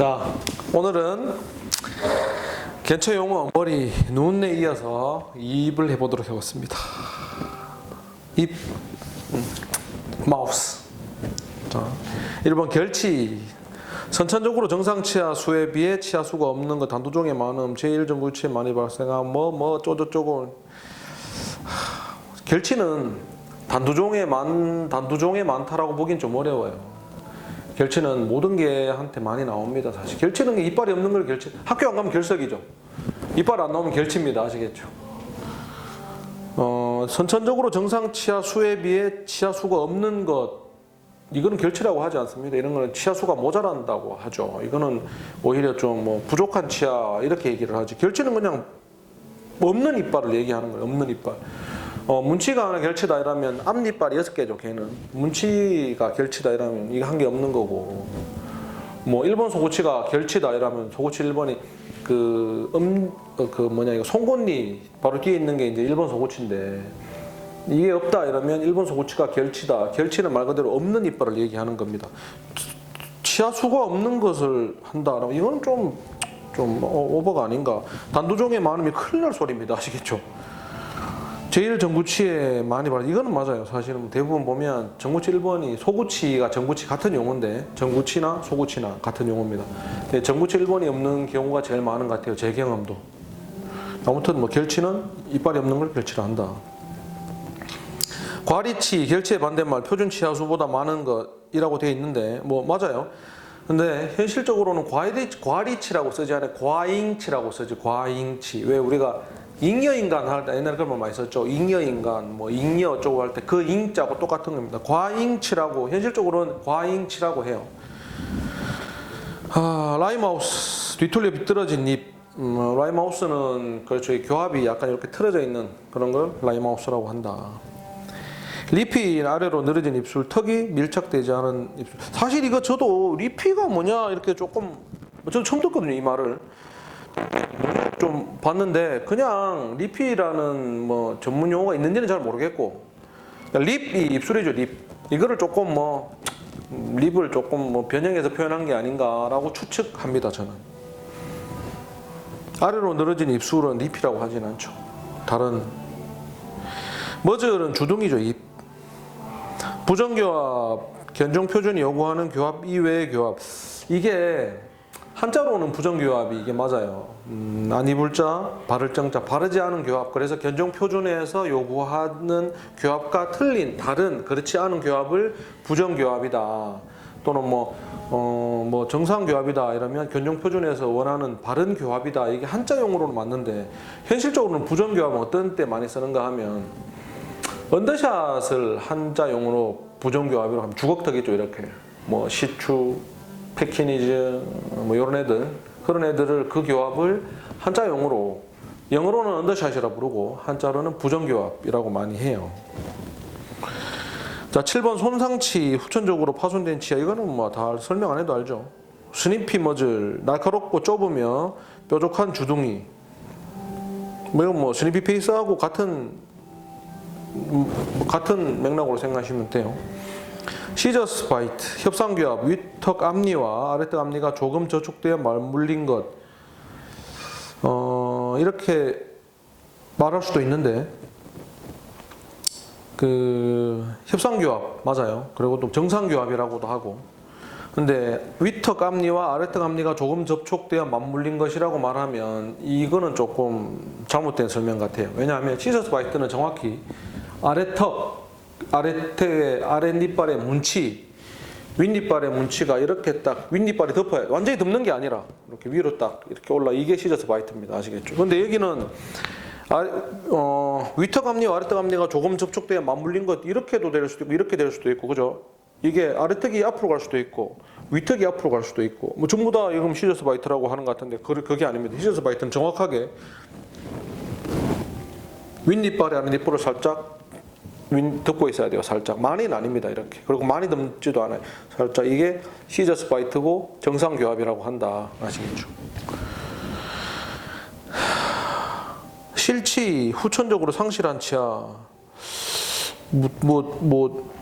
자, 오늘은 개체 용어 머리, 눈에 이어서 입을 해보도록 해봤습니다. 입, 음, 마우스. 자, 1번 결치. 선천적으로 정상 치아 수에 비해 치아 수가 없는 것, 단두종의 많음, 제1정구치에 많이 발생한 뭐, 뭐, 쪼쪼쪼고. 하, 결치는 단두종에 많, 단두종에 많다라고 보긴 좀 어려워요. 결치는 모든 개한테 많이 나옵니다. 사실 결치는 게 이빨이 없는 걸 결치. 학교 안 가면 결석이죠. 이빨 안 나오면 결치입니다. 아시겠죠? 어, 선천적으로 정상 치아 수에 비해 치아 수가 없는 것 이거는 결치라고 하지 않습니다. 이런 거는 치아 수가 모자란다고 하죠. 이거는 오히려 좀 뭐 부족한 치아 이렇게 얘기를 하지. 결치는 그냥 없는 이빨을 얘기하는 거예요. 없는 이빨. 어, 문치가 하나 결치다 이러면 앞니빨이 여섯 개죠. 걔는 문치가 결치다 이러면 이거 한 개 없는 거고. 뭐 일본 소고치가 결치다 이러면 소고치 일본이 그 음 그 뭐냐 이거 송곳니 바로 뒤에 있는 게 이제 일본 소고치인데 이게 없다 이러면 일본 소고치가 결치다. 결치는 말 그대로 없는 이빨을 얘기하는 겁니다. 치아 수가 없는 것을 한다. 이건 좀, 좀 어, 오버가 아닌가. 단두종의 많음이 큰일 날 소리입니다. 아시겠죠? 제일 정구치에 많이 발 이거는 맞아요. 사실은 대부분 보면 정구치 1번이 소구치가 정구치 같은 용어인데 정구치나 소구치나 같은 용어입니다. 정구치 1번이 없는 경우가 제일 많은 것 같아요. 제 경험도. 아무튼 뭐 결치는 이빨이 없는 걸 결치를 한다. 과리치, 결치의 반대말 표준 치아수보다 많은 것이라고 되어 있는데 뭐 맞아요. 근데 현실적으로는 과리, 과리치라고 쓰지 않아요. 과잉치라고 쓰지. 과잉치. 왜 우리가 잉여인간 할 때 옛날에 그런 말 많이 썼죠. 잉여인간, 뭐 잉여 어쩌고 할 때 그 잉자고 똑같은 겁니다. 과잉치라고 현실적으로는 과잉치라고 해요. 아, 라이마우스 뒤틀려 비뚤어진 입. 음, 라이마우스는 그렇죠. 이 교합이 약간 이렇게 틀어져 있는 그런 걸 라이마우스라고 한다. 리피 아래로 늘어진 입술, 턱이 밀착되지 않은 입술. 사실 이거 저도 리피가 뭐냐 이렇게 조금 저도 처음 듣거든요 이 말을. 좀 봤는데 그냥 리피라는 뭐 전문 용어가 있는지는 잘 모르겠고. 립이 입술이죠 립. 이거를 조금 뭐 음, 립을 조금 뭐 변형해서 표현한 게 아닌가라고 추측합니다 저는. 아래로 늘어진 입술은 립이라고 하진 않죠. 다른 머즐은 주둥이죠 입 부정교합 견종 표준이 요구하는 교합 이외의 교합 이게 한자로는 부정교합이 이게 맞아요. 음, 안이불자, 바를정자, 바르지 않은 교합. 그래서 견종 표준에서 요구하는 교합과 틀린 다른 그렇지 않은 교합을 부정교합이다. 또는 뭐, 어, 뭐 정상교합이다 이러면 견종 표준에서 원하는 바른 교합이다. 이게 한자 용어로는 맞는데 현실적으로는 부정교합은 어떤 때 많이 쓰는가 하면 언더샷을 한자 용어로 부정교합으로 하면 주걱턱이죠 이렇게. 뭐 시추, 패키니즈 뭐 이런 애들 그런 애들을 그 교합을 한자 용어로 영어로는 언더샷이라 부르고 한자로는 부정교합이라고 많이 해요. 자, 7번 손상치 후천적으로 파손된 치아 이거는 뭐 다 설명 안 해도 알죠. 스니피 머즐 날카롭고 좁으며 뾰족한 주둥이 뭐 이건 뭐 스니피 페이스하고 같은 음, 같은 맥락으로 생각하시면 돼요. 시저스 바이트, 협상교합, 윗턱 앞니와 아래턱 앞니가 조금 저촉되어 말물린 것. 어, 이렇게 말할 수도 있는데, 그, 협상교합, 맞아요. 그리고 또 정상교합이라고도 하고. 근데 윗턱 앞니와 아래턱 앞니가 조금 접촉되어 맞물린 것이라고 말하면 이거는 조금 잘못된 설명 같아요. 왜냐하면 시저스 바이트는 정확히 아래턱 아래턱의 아랫니빨의 문치, 윗니빨의 문치가 이렇게 딱 윗니빨이 덮어야 돼. 완전히 덮는 게 아니라 이렇게 위로 딱 이렇게 올라 이게 시저스 바이트입니다. 아시겠죠? 근데 여기는 아, 어, 위턱 앞니와 아래턱 앞니가 조금 접촉돼야 맞물린 것 이렇게도 될 수도 있고 이렇게 될 수도 있고 그죠? 이게 아래턱이 앞으로 갈 수도 있고 위턱이 앞으로 갈 수도 있고 뭐 전부 다 이건 시저스 바이트라고 하는 것 같은데 그, 그게 아닙니다. 시저스 바이트는 정확하게 윗니빨에 아랫니빨을 살짝 윈 덮고 있어야 돼요. 살짝 많이는 아닙니다. 이렇게 그리고 많이 덮지도 않아요. 살짝 이게 시저스 바이트고 정상 교합이라고 한다. 아시겠죠? 실치 후천적으로 상실한 치아 뭐 뭐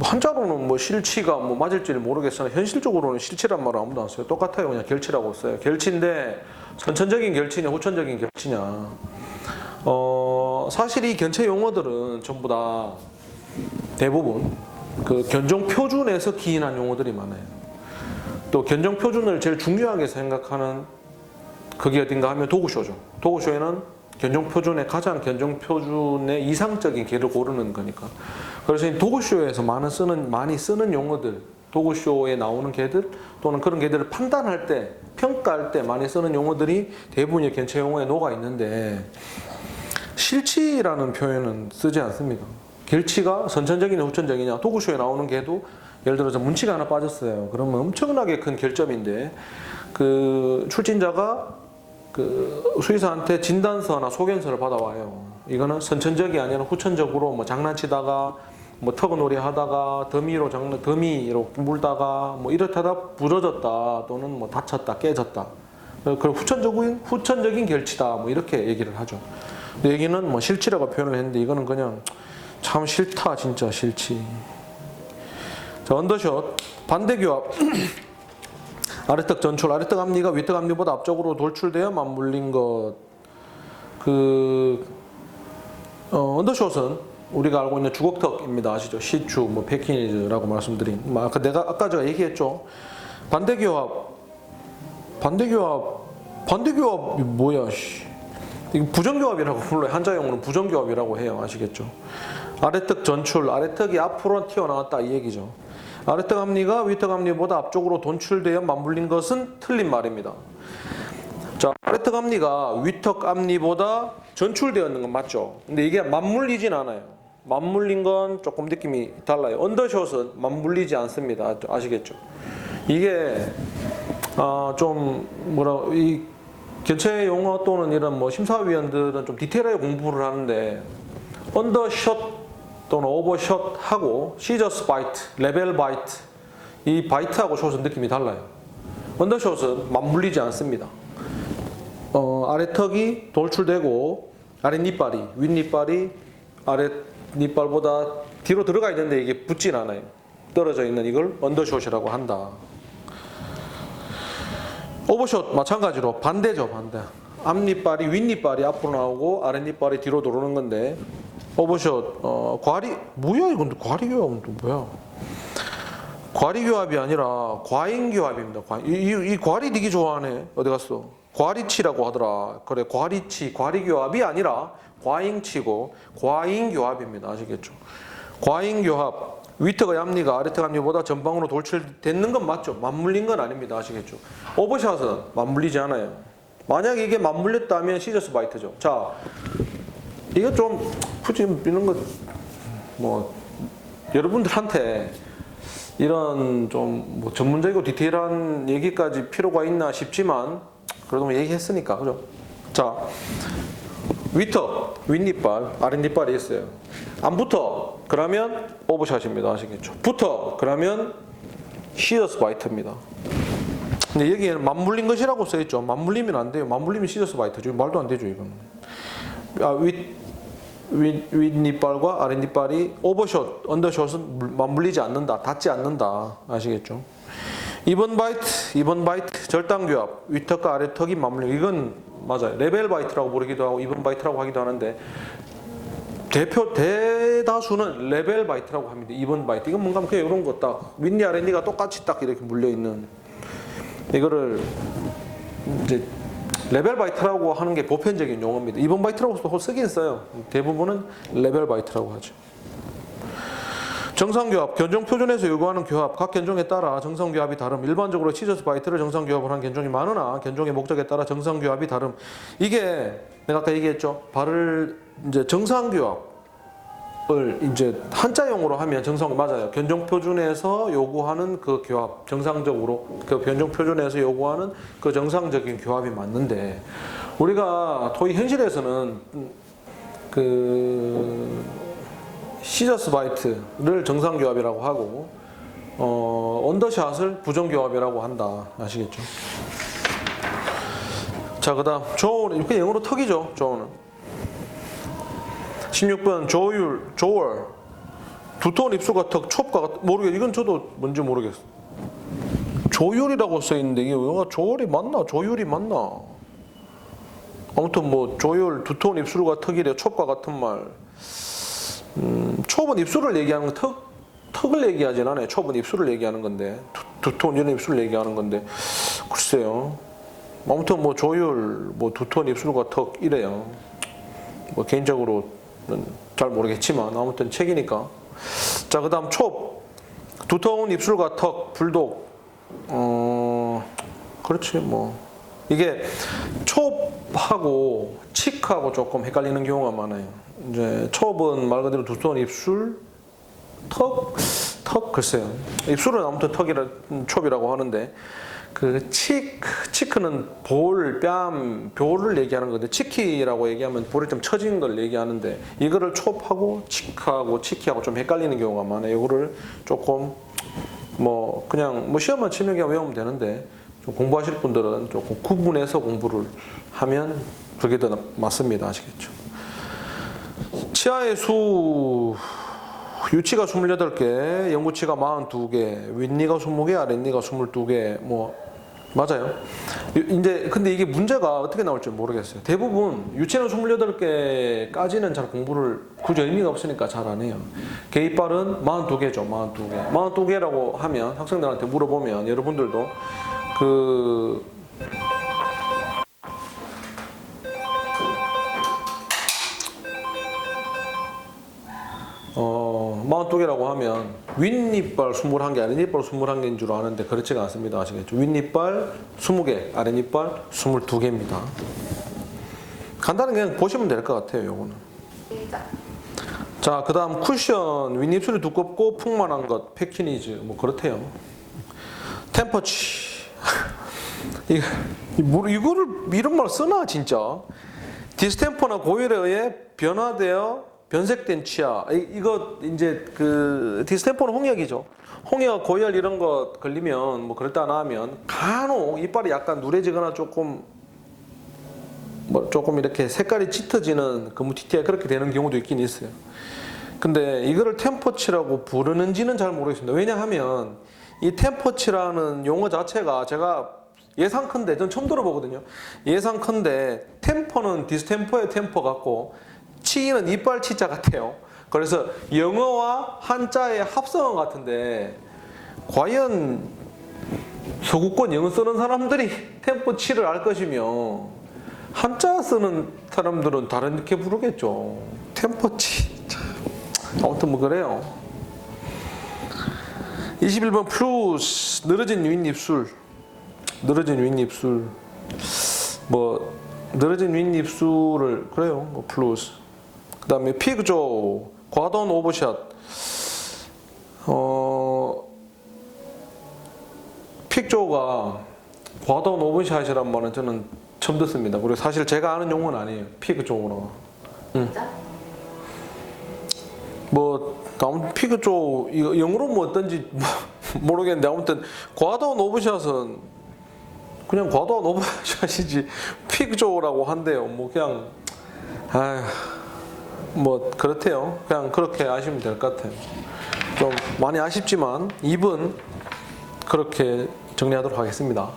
뭐 한자로는 뭐 실치가 뭐 맞을지 는 모르겠으나 현실적으로는 실치란 말을 아무도 안 써요. 똑같아요. 그냥 결치라고 써요. 결치인데 선천적인 결치냐 후천적인 결치냐. 어 사실 이 견체 용어들은 전부 다 대부분 그 견종 표준에서 기인한 용어들이 많아요. 또 견종 표준을 제일 중요하게 생각하는 그게 어딘가 하면 도구쇼죠. 도구쇼에는 견종 표준의 가장 견종 표준의 이상적인 개를 고르는 거니까. 그래서 이 도구쇼에서 많은 쓰는 많이 쓰는 용어들, 도구쇼에 나오는 개들 또는 그런 개들을 판단할 때 평가할 때 많이 쓰는 용어들이 대부분의 견체 용어에 녹아 있는데 실치라는 표현은 쓰지 않습니다. 결치가 선천적이냐 후천적이냐 도구쇼에 나오는 개도 예를 들어서 문치가 하나 빠졌어요. 그러면 엄청나게 큰 결점인데 그 출진자가 그 수의사한테 진단서나 소견서를 받아와요. 이거는 선천적이 아니라 후천적으로 뭐 장난치다가 뭐 터그놀이 하다가 더미로 장난 더미로 물다가 뭐 이렇다다 부러졌다 또는 뭐 다쳤다 깨졌다. 그걸 후천적인 후천적인 결치다 뭐 이렇게 얘기를 하죠. 근데 여기는 뭐 실치라고 표현을 했는데 이거는 그냥 참 싫다 진짜 실치. 자 언더샷 반대 교합 아래턱 전출 아래턱 앞니가 위턱 앞니보다 앞쪽으로 돌출되어 맞물린 것. 그 어, 언더샷은 우리가 알고 있는 주걱턱입니다. 아시죠? 시추, 뭐 페키니즈라고 말씀드린. 뭐 아까 내가 아까 제가 얘기했죠. 반대 교합, 반대 교합, 반대 교합이 뭐야? 씨. 부정교합이라고 불러요. 한자용어는 부정교합이라고 해요. 아시겠죠? 아래턱 전출, 아래턱이 앞으로 튀어나왔다 이 얘기죠. 아래턱 앞니가 위턱 앞니보다 앞쪽으로 돈출되어 맞물린 것은 틀린 말입니다. 자, 아래턱 앞니가 위턱 앞니보다 전출되어 있는 건 맞죠? 근데 이게 맞물리진 않아요. 맞물린 건 조금 느낌이 달라요. 언더샷은 맞물리지 않습니다. 아시겠죠? 이게 아, 좀 뭐라 이 견체 용어 또는 이런 뭐 심사위원들은 좀 디테일하게 공부를 하는데 언더샷 또는 오버샷 하고 시저스 바이트, 레벨 바이트 이 바이트하고 숏은 느낌이 달라요. 언더샷은 맞물리지 않습니다. 어, 아래 턱이 돌출되고 아래 니빨이 윗 니빨이 아래 니빨보다 뒤로 들어가 있는데 이게 붙진 않아요. 떨어져 있는 이걸 언더샷이라고 한다. 오버샷 마찬가지로 반대죠 반대. 앞니빨이 윗니빨이 앞으로 나오고 아랫니빨이 뒤로 들어오는 건데 오버샷 어, 과리 뭐야 이건 과리 교합은 또 뭐야? 과리 교합이 아니라 과잉 교합입니다. 과, 이, 이, 이 과리 되게 좋아하네. 어디 갔어? 과리치라고 하더라. 그래 과리치 과리 교합이 아니라 과잉치고 과잉 교합입니다. 아시겠죠? 과잉 교합 위턱의 앞니가 아래턱 앞니보다 전방으로 돌출됐는 건 맞죠? 맞물린 건 아닙니다. 아시겠죠? 오버샷은 맞물리지 않아요. 만약 이게 맞물렸다면 시저스 바이트죠. 자, 이거 좀 굳이 이런 거 뭐 여러분들한테 이런 좀 뭐 전문적이고 디테일한 얘기까지 필요가 있나 싶지만 그래도 뭐 얘기했으니까 그죠? 자, 위턱, 윗니빨, 아랫니빨이 있어요. 안 붙어. 그러면 오버샷입니다. 아시겠죠? 붙어. 그러면 시저스 바이트입니다. 근데 여기에는 맞물린 것이라고 써있죠. 맞물리면 안 돼요. 맞물리면 시저스 바이트죠. 말도 안 되죠, 이거는. 아, 윗, 윗, 윗니빨과 아랫니빨이 오버샷, 언더샷은 물- 맞물리지 않는다. 닿지 않는다. 아시겠죠? 2번 바이트, 2번 바이트, 절단교합, 윗턱과 아래턱이 맞물려. 이건 맞아요. 레벨 바이트라고 부르기도 하고 2번 바이트라고 하기도 하는데 대표 대다수는 레벨 바이트라고 합니다. 2번 바이트. 이건 뭔가 그냥 이런 거 딱 윗니 아랫니가 똑같이 딱 이렇게 물려 있는 이거를 이제 레벨 바이트라고 하는 게 보편적인 용어입니다. 2번 바이트라고 쓰긴 써요. 대부분은 레벨 바이트라고 하죠. 정상교합, 견종표준에서 요구하는 교합, 각 견종에 따라 정상교합이 다름. 일반적으로 시저스 바이트를 정상교합을 한 견종이 많으나 견종의 목적에 따라 정상교합이 다름. 이게 내가 아까 얘기했죠. 발을 이제 정상교합을 이제 한자용어로 하면 정상 맞아요. 견종표준에서 요구하는 그 교합, 정상적으로 그 견종표준에서 요구하는 그 정상적인 교합이 맞는데 우리가 토이 현실에서는 그 시저스 바이트를 정상 교합이라고 하고 어, 언더샷을 부정 교합이라고 한다. 아시겠죠? 자, 그다음 조어는 이렇게 영어로 턱이죠. 조어는 16번 조율, 조월. 두터운 입술과 턱, 촉과 같- 모르겠. 이건 저도 뭔지 모르겠어. 조율이라고 써 있는데 이게 영화 조월이 맞나? 조율이 맞나? 아무튼 뭐 조율, 두터운 입술과 턱이래 촉과 같은 말. 음, 촉은 입술을 얘기하는 거, 턱 턱을 얘기하진 않아요. 촉은 입술을 얘기하는 건데 두, 두터운 이런 입술을 얘기하는 건데 글쎄요. 아무튼 뭐 조율, 뭐 두터운 입술과 턱 이래요. 뭐 개인적으로는 잘 모르겠지만 아무튼 책이니까. 자 그다음 촉, 두터운 입술과 턱, 불독. 어 그렇지 뭐 이게 촉하고 칙하고 조금 헷갈리는 경우가 많아요. 이제 촉은 말 그대로 두터운 입술, 턱, 턱 글쎄요. 입술은 아무튼 턱이라 촉이라고 하는데 그 칙, 치크는 볼, 뺨, 볼을 얘기하는 건데 치키라고 얘기하면 볼이 좀 처진 걸 얘기하는데 이거를 촉하고 치크하고 치키하고 좀 헷갈리는 경우가 많아요. 이거를 조금 뭐 그냥 뭐 시험만 치면 그냥 외우면 되는데 좀 공부하실 분들은 조금 구분해서 공부를 하면 그게 더 맞습니다. 아시겠죠? 치아의 수 유치가 28개, 영구치가 42개, 윗니가 20개, 아랫니가 22개, 뭐 맞아요. 유- 이제 근데 이게 문제가 어떻게 나올지 모르겠어요. 대부분 유치는 28개까지는 잘 공부를 굳이 의미가 없으니까 잘 안 해요. 개이빨은 42개죠. 42개. 42개라고 하면 학생들한테 물어보면 여러분들도 그 어, 42개라고 하면 윗니빨 21개, 아랫니빨 21개인 줄 아는데 그렇지가 않습니다. 아시겠죠? 윗니빨 20개, 아랫니빨 22개입니다. 간단히 그냥 보시면 될 것 같아요, 요거는. 자, 그 다음 쿠션, 윗입술이 두껍고 풍만한 것, 패키니즈, 뭐 그렇대요. 템퍼치. 뭐- 이거를 이런 말 쓰나, 진짜? 디스템퍼나 고열에 의해 변화되어 변색된 치아. 이- 이거 이제 그 디스템퍼는 홍역이죠. 홍역, 고열 이런 거 걸리면 뭐 그랬다 안 하면 간혹 이빨이 약간 누래지거나 조금 뭐 조금 이렇게 색깔이 짙어지는 금무티티가 그렇게 되는 경우도 있긴 있어요. 근데 이거를 템퍼치라고 부르는지는 잘 모르겠습니다. 왜냐하면 이 템퍼치라는 용어 자체가 제가 예상컨대 전 처음 들어보거든요. 예상컨대 템퍼는 디스템퍼의 템퍼 같고 치는 이빨 치자 같아요. 그래서 영어와 한자의 합성어 같은데 과연 서구권 영어 쓰는 사람들이 템퍼치를 알 것이며 한자 쓰는 사람들은 다른 이렇게 부르겠죠. 템퍼치. 참. 아무튼 뭐 그래요. 21번 플루스 늘어진 윗입술. 늘어진 윗입술. 뭐 늘어진 윗입술을 그래요. 뭐 플루스. 그 다음에 피그조 과도한 오버샷. 어 픽조가 과도한 오버샷이란 말은 저는 처음 듣습니다. 그리고 사실 제가 아는 용어는 아니에요. 픽조가. 시작. 뭐 아무튼 피그 쪽 이거 영어로 뭐 어떤지 모르겠는데 아무튼 과도한 오버샷은 그냥 과도한 오버샷이지 피그 쪽이라고 한대요. 뭐 그냥 아뭐 그렇대요. 그냥 그렇게 아시면 될 것 같아요. 좀 많이 아쉽지만 2분 그렇게 정리하도록 하겠습니다.